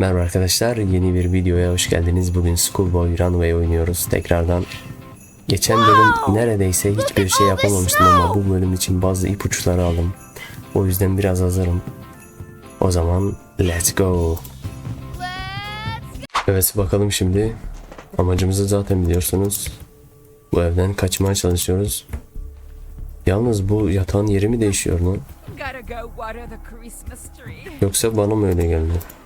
Merhaba arkadaşlar, yeni bir videoya hoş geldiniz. Bugün Schoolboy Runway oynuyoruz tekrardan. Geçen bölüm neredeyse hiçbir şey yapamamıştım ama bu bölüm için bazı ipuçları aldım. O yüzden biraz hazırım. O zaman let's go. Evet bakalım şimdi. Amacımızı zaten biliyorsunuz. Bu evden kaçmaya çalışıyoruz. Yalnız bu yatağın yeri mi değişiyor lan? Yoksa bana mı öyle geldi?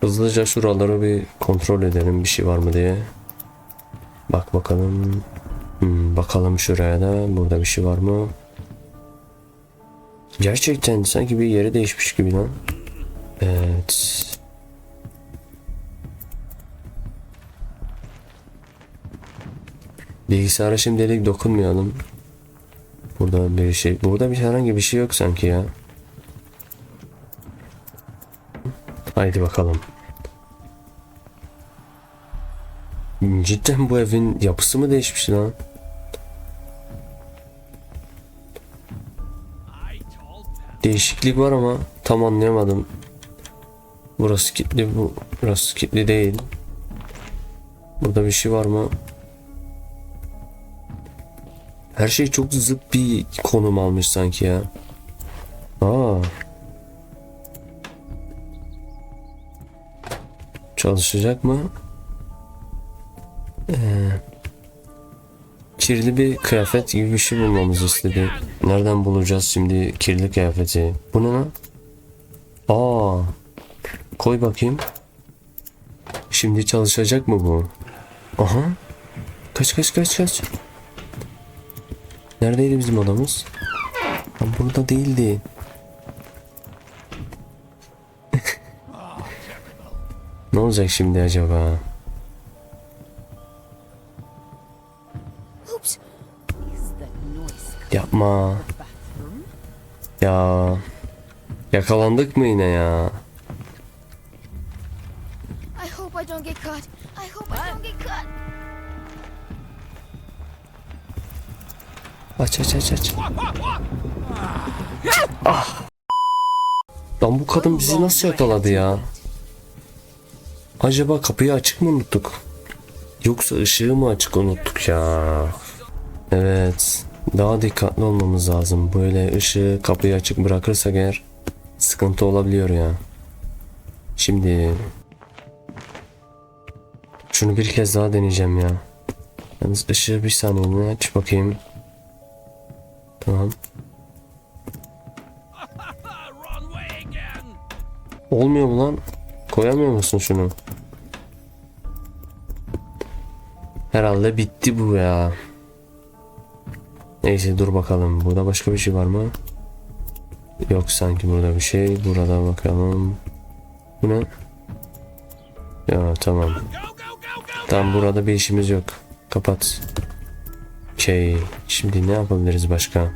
Hızlıca şuraları bir kontrol edelim bir şey var mı diye. Bak bakalım. Hmm, bakalım şuraya da burada bir şey var mı? Gerçekten sanki bir yeri değişmiş gibi lan. Evet. Bilgisayara şimdilik dokunmayalım. Burada bir şey, burada bir herhangi bir şey yok sanki ya. Haydi bakalım. Cidden bu evin yapısı mı değişmiş lan? Değişiklik var ama tam anlayamadım. Burası kilitli bu. Burası kilitli değil. Burada bir şey var mı? Her şey çok zıt bir konum almış sanki ya. Aa. Çalışacak mı? Ee, kirli bir kıyafet gibi bir şey bulmamızı istedi. Nereden bulacağız şimdi kirli kıyafeti? Bu ne lan? Aa, koy bakayım. Şimdi çalışacak mı bu? Aha. Kaç kaç kaç kaç. Neredeydi bizim adamız? Ha, burada değildi. Ne olacak şimdi acaba? Yapma. Ya. Yakalandık mı yine ya? Aç aç aç aç. Ah. Lan bu kadın bizi nasıl yakaladı ya? Acaba kapıyı açık mı unuttuk? Yoksa ışığı mı açık unuttuk ya? Evet. Daha dikkatli olmamız lazım. Böyle ışığı kapıyı açık bırakırsak eğer sıkıntı olabiliyor ya. Şimdi şunu bir kez daha deneyeceğim ya. Yalnız ışığı bir saniye aç bakayım. Tamam. Olmuyor mu lan? Koyamıyor musun şunu? Herhalde bitti bu ya. Neyse dur bakalım. Burada başka bir şey var mı? Yok sanki burada bir şey. Burada bakalım. Bu ne? Ya tamam. Tamam burada bir işimiz yok. Kapat. Okey. Şimdi ne yapabiliriz başka?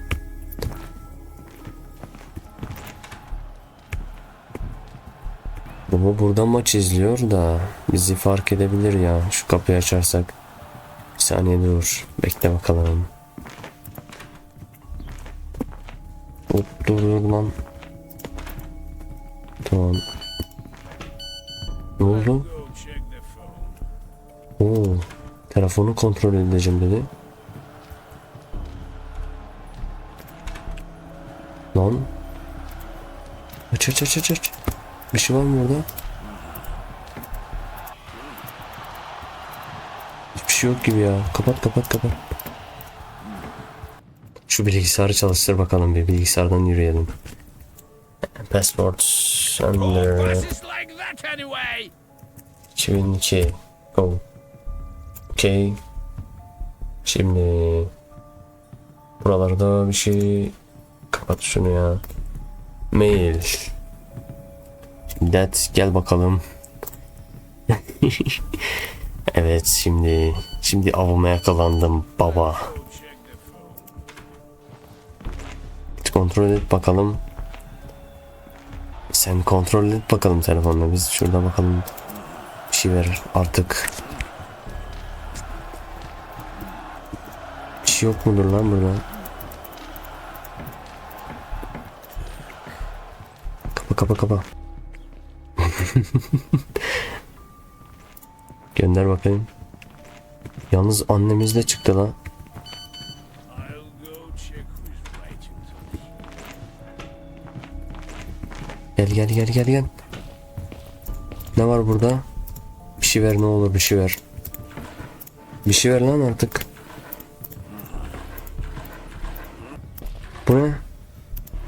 Baba buradan maç izliyor da bizi fark edebilir ya şu kapıyı açarsak. Saniye dur. Bekle bakalım. Hop dur dur lan. Tamam. Ne oldu? Oo, telefonu kontrol edeceğim dedi. Lan. Aç aç aç aç aç. Bir şey var mı orada? Şey yok gibi ya. Kapat kapat kapat. Şu bilgisayarı çalıştır bakalım bir. Bilgisayardan yürüyelim. Passport under What is like that anyway? 2002 Go. Okay. Şimdi Buralarda bir şey. Kapat şunu ya. Mail. That gel bakalım. Evet şimdi Şimdi avıma yakalandım baba Kontrol et bakalım Sen kontrol et bakalım telefonla biz şurada bakalım bir şey verir artık. Bir şey yok mudur lan burada? Kapa kapa kapa. Gönder bakayım. Yalnız annemiz de çıktı lan. Gel gel gel gel gel. Ne var burada? Bir şey ver ne olur bir şey ver. Bir şey ver lan artık. Bu ne?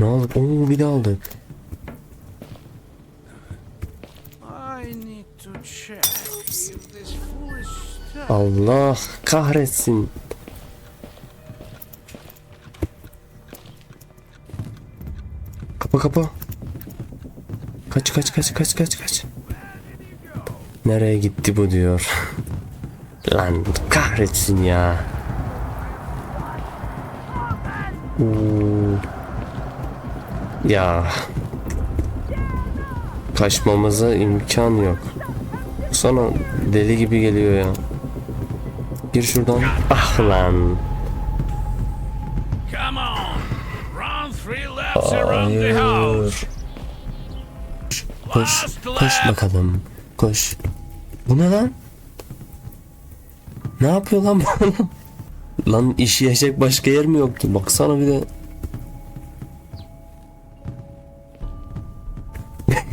Ne aldık? Oo bir de aldık. Allah kahretsin. Kapa kapa. Kaç kaç kaç kaç kaç kaç. Nereye gitti bu diyor. Lan kahretsin ya. Oo. Ya. Kaçmamıza imkan yok. Sana deli gibi geliyor ya. Gir şuradan. Ah lan. Come on. Run three laps around the house. Koş. Koş bakalım. Koş. Bu ne lan? Ne yapıyor lan bu? Lan işleyecek başka yer mi yoktu? Baksana bir de.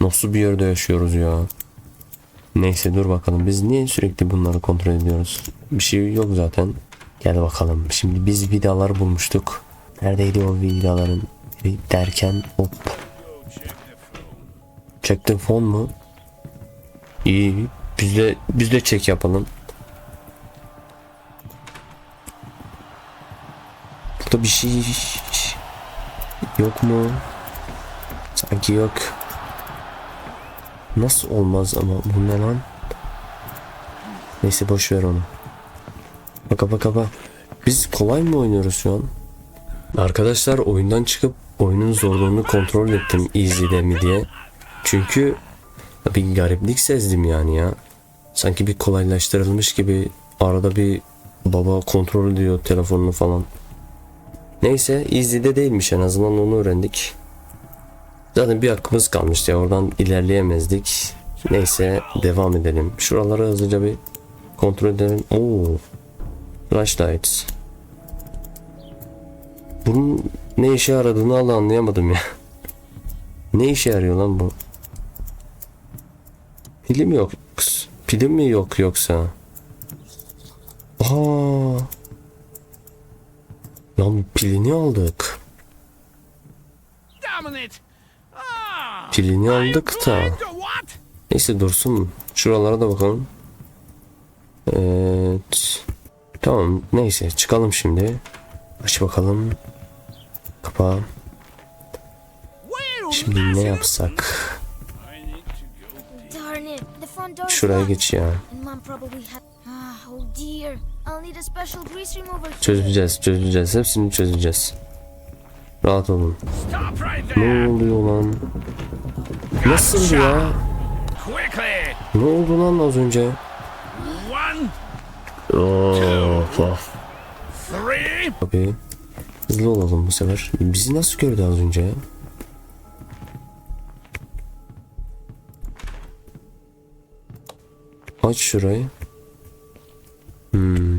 Nasıl bir yerde yaşıyoruz ya? Neyse dur bakalım. Biz niye sürekli bunları kontrol ediyoruz? Bir şey yok zaten. Gel bakalım. Şimdi biz vidalar bulmuştuk. Neredeydi o vidaların? Derken hop. The phone mu? İyi. Biz de biz de check yapalım. Burada bir şey yok mu? Sanki yok. Nasıl olmaz ama bu ne lan? Neyse boş ver onu. Baka baka bak. Biz kolay mı oynuyoruz şu an? Arkadaşlar oyundan çıkıp oyunun zorluğunu kontrol ettim easy'de mi diye. Çünkü bir gariplik sezdim yani ya. Sanki bir kolaylaştırılmış gibi arada bir baba kontrol ediyor telefonunu falan. Neyse easy'de değilmiş en azından onu öğrendik. Zaten bir hakkımız kalmıştı ya oradan ilerleyemezdik. Neyse devam edelim. Şuraları hızlıca bir kontrol edelim. Oo. Flashlights. Bunun ne işe yaradığını hala anlayamadım ya. Ne işe yarıyor lan bu? Pili mi yok? Pili mi yok yoksa? Aa. Lan pilini aldık. Pilini aldık da. Neyse dursun. Şuralara da bakalım. Evet. Tamam neyse çıkalım şimdi. Aç bakalım. Kapa. Well, Şimdi ne yapsak? Şuraya geç ya. Ah, oh. Çözeceğiz çözeceğiz. Hepsini çözeceğiz. Rahat olun. Ne oluyor lan? Nasıl ya? Ne oldu lan az önce? Of of. Tabii. Hızlı olalım bu sefer. Bizi nasıl gördü az önce? Aç şurayı. Hmm.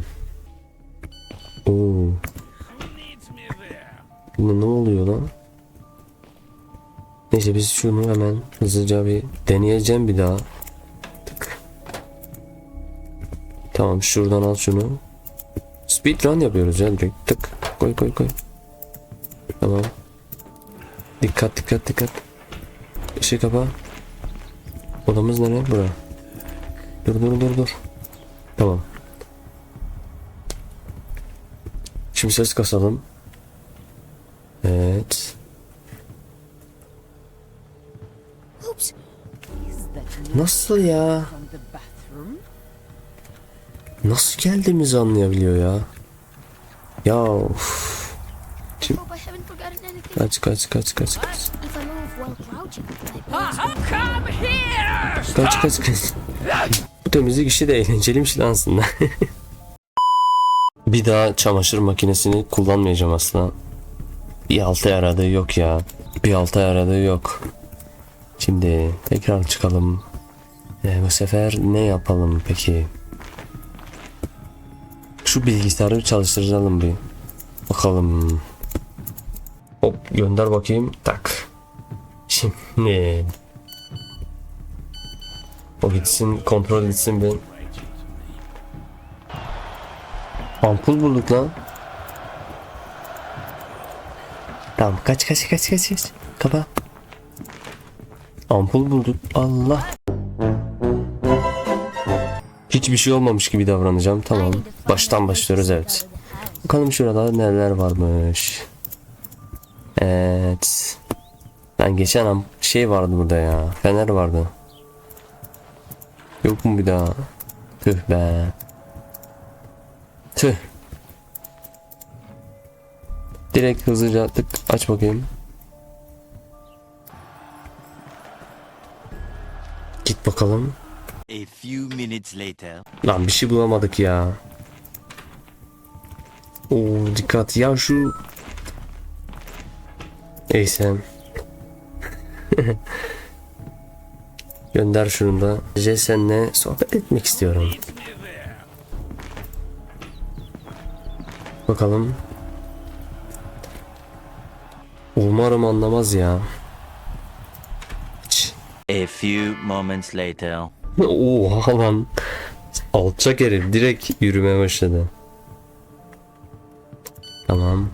Neyse biz şunu hemen hızlıca bir deneyeceğim bir daha. Tık. Tamam şuradan al şunu. Speedrun yapıyoruz ya direkt. Tık. Koy koy koy. Tamam. Dikkat dikkat dikkat. Işığı kapa. Odamız nere? Bura. Dur dur dur dur. Tamam. Şimdi ses kasalım. Nasıl ya? Nasıl geldiğimizi anlayabiliyor ya. Ya of. Anything. Kaç kaç kaç kaç kaç. Kaç kaç kaç. Bu temizlik işi de eğlenceliymiş lan aslında. bir daha çamaşır makinesini kullanmayacağım aslında. Bir altı aradığı yok ya. Bir altı aradığı yok. Şimdi tekrar çıkalım. E, bu sefer ne yapalım peki? Şu bilgisayarı çalıştıralım bir. Bakalım. Hop gönder bakayım. Tak. Şimdi. O gitsin kontrol etsin bir. Ampul bulduk lan. Tamam kaç kaç kaç kaç kaç. Kapa. Ampul bulduk. Allah. Hiçbir şey olmamış gibi davranacağım. Tamam. Baştan başlıyoruz evet. Bakalım şurada neler varmış. Evet. Ben geçen şey vardı burada ya. Fener vardı. Yok mu bir daha? Tüh be. Tüh. Direkt hızlıca tık aç bakayım. Git bakalım. A few minutes later. Lan bir şey bulamadık ya. Oo dikkat ya şu Neyse. Gönder şunu da. Gece seninle sohbet etmek istiyorum. Bakalım. Umarım anlamaz ya. Hiç. A few moments later. Oha lan. Alçak herif direkt yürümeye başladı. Tamam.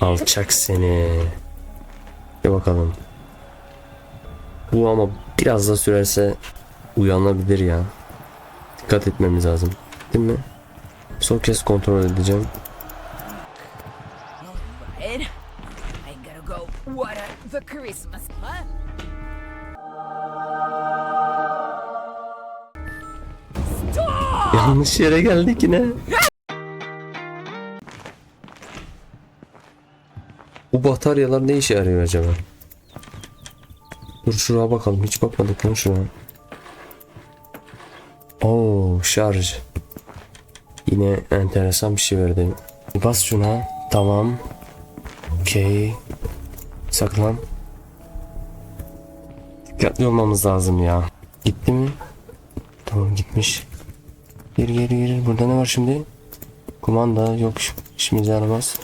Alçak seni. Bir bakalım. Bu ama biraz da sürerse uyanabilir ya. Dikkat etmemiz lazım. Değil mi? Son kez kontrol edeceğim. The Christmas, huh? Yanlış yere geldik yine. Bu bataryalar ne işe yarıyor acaba? Dur şuraya bakalım. Hiç bakmadık lan şuna. Oo şarj. Yine enteresan bir şey verdi. Bas şuna. Tamam. Okey. Saklan. Dikkatli olmamız lazım ya. Gitti mi? Tamam gitmiş. Gir gir gir. Burada ne var şimdi? Kumanda yok. İşimize yaramaz.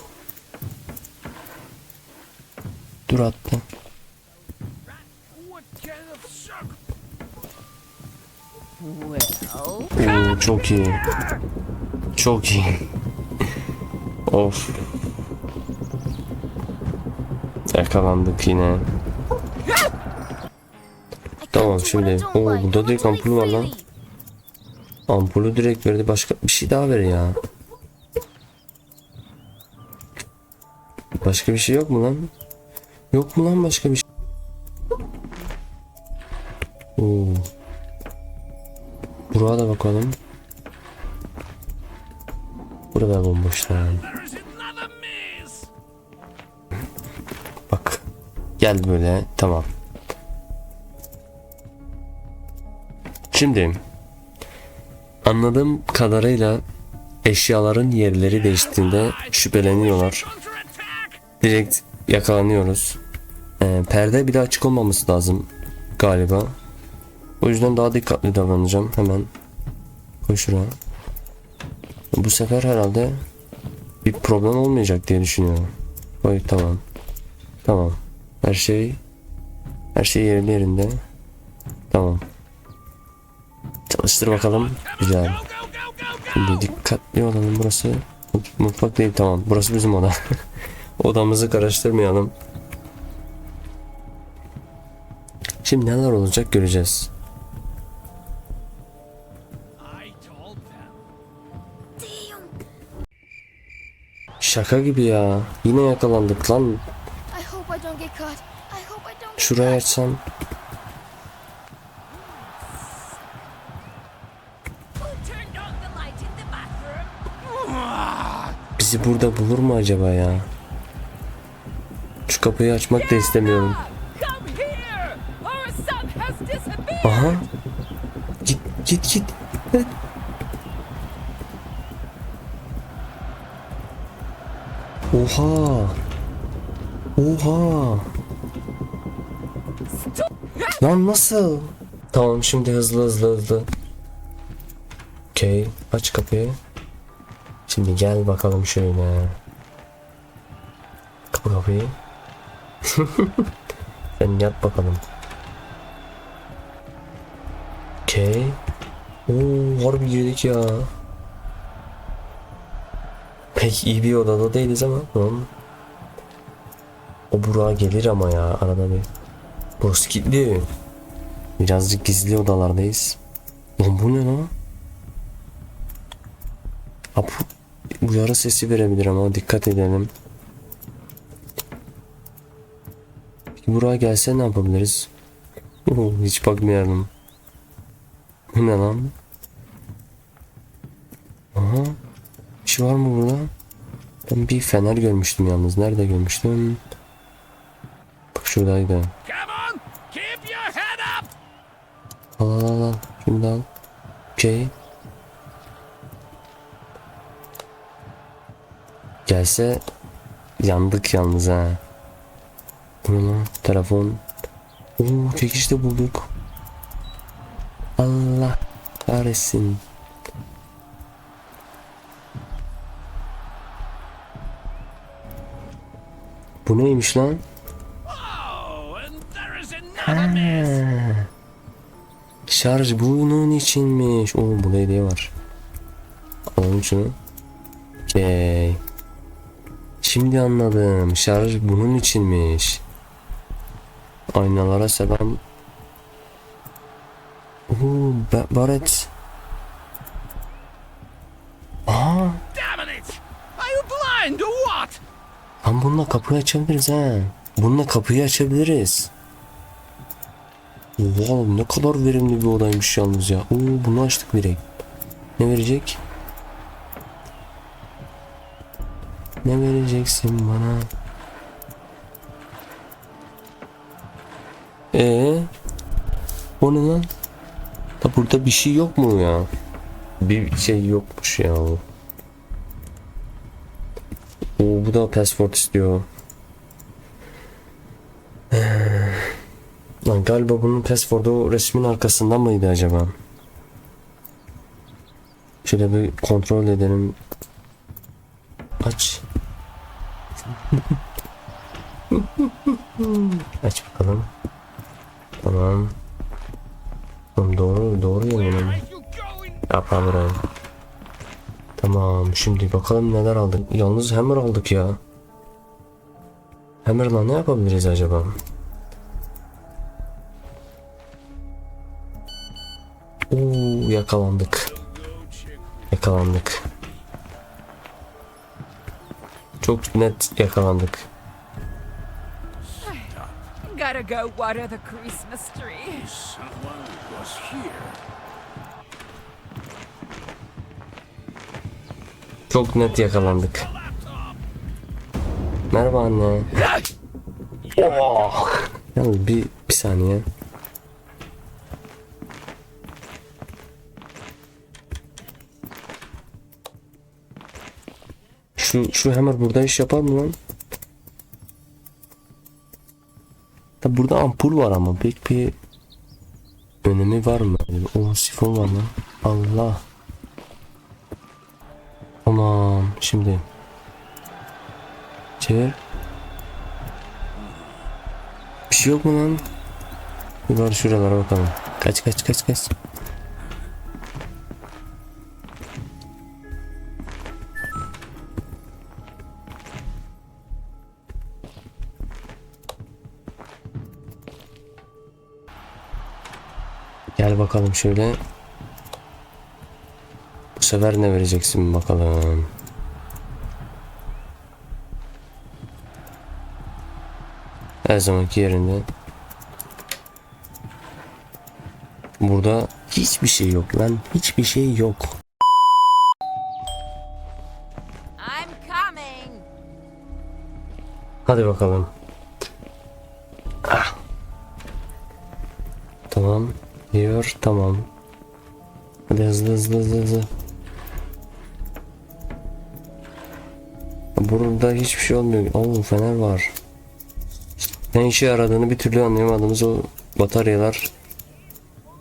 Dur attı. Oo, çok iyi. Çok iyi. of. Yakalandık yine. Tamam, şimdi- Oo, burada direkt ampul var lan. Ampulü direkt verdi. Başka bir şey daha ver ya. Başka bir şey yok mu lan? Yok mu lan başka bir şey? Oo. Buraya da bakalım. Burada bomboş lan. Bak. Gel böyle. Tamam. Şimdi anladığım kadarıyla eşyaların yerleri değiştiğinde şüpheleniyorlar. Direkt yakalanıyoruz. Ee, perde bir de açık olmaması lazım galiba. O yüzden daha dikkatli davranacağım. Hemen koy şuraya. Bu sefer herhalde bir problem olmayacak diye düşünüyorum. Koy tamam. Tamam. Her şey her şey yerinde yerinde. Tamam. Çalıştır bakalım. Güzel. Şimdi dikkatli olalım burası. Mut- Mutfak değil tamam. Burası bizim oda. Odamızı karıştırmayalım. Şimdi neler olacak göreceğiz. Şaka gibi ya. Yine yakalandık lan. I hope Bizi burada bulur mu acaba ya? Şu kapıyı açmak da istemiyorum. Aha. Git git git. Oha. Oha. Lan nasıl? Tamam şimdi hızlı hızlı hızlı. Okey. Aç kapıyı. Şimdi gel bakalım şöyle. Kapı kapıyı. Sen yat bakalım. Okey. Oo harbi girdik ya. Pek iyi bir odada değiliz ama. Tamam. O Burak'a gelir ama ya arada bir. Burası kilitli. Birazcık gizli odalardayız. Lan bu ne lan? Ap uyarı sesi verebilir ama dikkat edelim. Peki Burak'a gelse ne yapabiliriz? Oo, hiç bakmayalım. Bu ne lan? Aha. Bir şey var mı burada? Ben bir fener görmüştüm yalnız. Nerede görmüştüm? Bak şuradaydı. Al al al al. Da al. Okey. Gelse yandık yalnız ha. Bu lan? Telefon. Oo çekiç de bulduk. Allah kahretsin. Bu neymiş lan? Miss! Şarj bunun içinmiş. Oo burada hediye var. Alalım şunu. Okey. Şimdi anladım. Şarj bunun içinmiş. Aynalara selam. Oo, Ba- Barret. Aa, Damn it! Are you blind or what? lan bununla kapıyı açabiliriz ha. Bununla kapıyı açabiliriz. Wow, ne kadar verimli bir odaymış yalnız ya. Oo, bunu açtık direkt. Ne verecek? Ne vereceksin bana? Ee, o ne lan? Da burada bir şey yok mu ya? Bir şey yokmuş ya. Oo, bu da password istiyor. Lan galiba bunun password'u resmin arkasından mıydı acaba? Şöyle bir kontrol edelim. Aç şimdi bakalım neler aldık. Yalnız hammer aldık ya. Hammer'la ne yapabiliriz acaba? Oo yakalandık. Yakalandık. Çok net yakalandık. Gotta go water the Christmas tree. Someone was here. Çok net yakalandık. Merhaba anne. Oh. Yalnız bir, bir saniye. Şu şu hammer burada iş yapar mı lan? Tabi burada ampul var ama pek bir önemi var mı? O sifon var lan. Allah. Aman şimdi. Çevir. Bir şey yok mu lan? Bir var şuralara bakalım. Kaç kaç kaç kaç. Gel bakalım şöyle. Sefer ne vereceksin bakalım. Her zamanki yerinde. Burada hiçbir şey yok lan. Hiçbir şey yok. Hadi bakalım. Ah. Tamam. Diyor. Tamam. Hadi hızlı hızlı hızlı hızlı. Burada hiçbir şey olmuyor. Oo fener var. Ne işe yaradığını bir türlü anlayamadığımız o Bataryalar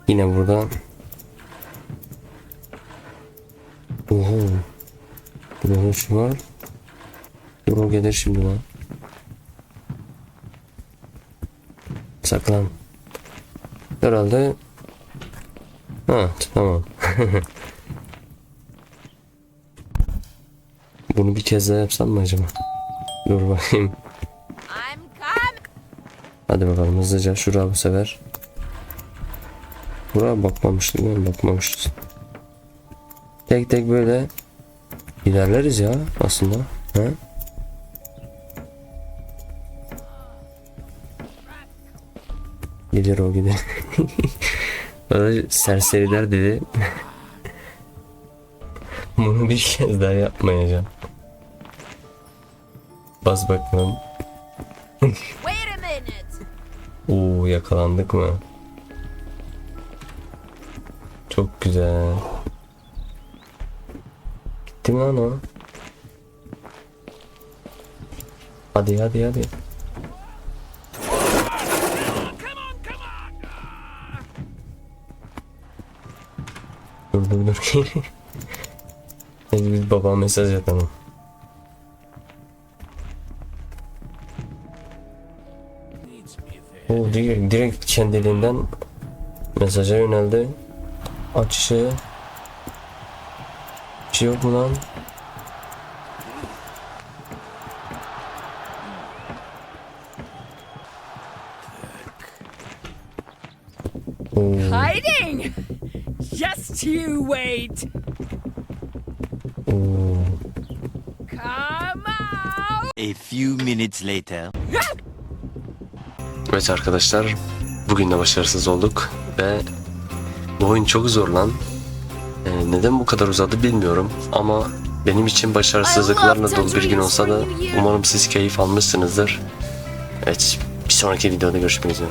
yine burada. Oho. Burada şey var? Dur o gelir şimdi lan. Saklan. Herhalde. Ha tamam. Bunu bir kez daha yapsam mı acaba? Dur bakayım. Hadi bakalım hızlıca şuraya bu sefer. Buraya bakmamıştık değil mi? Bakmamışız. Tek tek böyle ilerleriz ya aslında. He? Gider o gider. Bana serseriler dedi. Bunu bir kez daha yapmayacağım. Bas bakalım. Oo yakalandık mı? Çok güzel. Gitti mi lan o? Hadi hadi hadi. Dur dur dur. Biz baba mesaj atalım. O direkt, direkt kendiliğinden mesaja yöneldi. Aç ışığı. Bir şey yok mu lan? Hiding. Just you wait. Come out. A few minutes later. Evet arkadaşlar bugün de başarısız olduk ve bu oyun çok zor lan. Ee, neden bu kadar uzadı bilmiyorum ama benim için başarısızlıklarla dolu bir gün olsa da umarım siz keyif almışsınızdır. Evet bir sonraki videoda görüşmek üzere.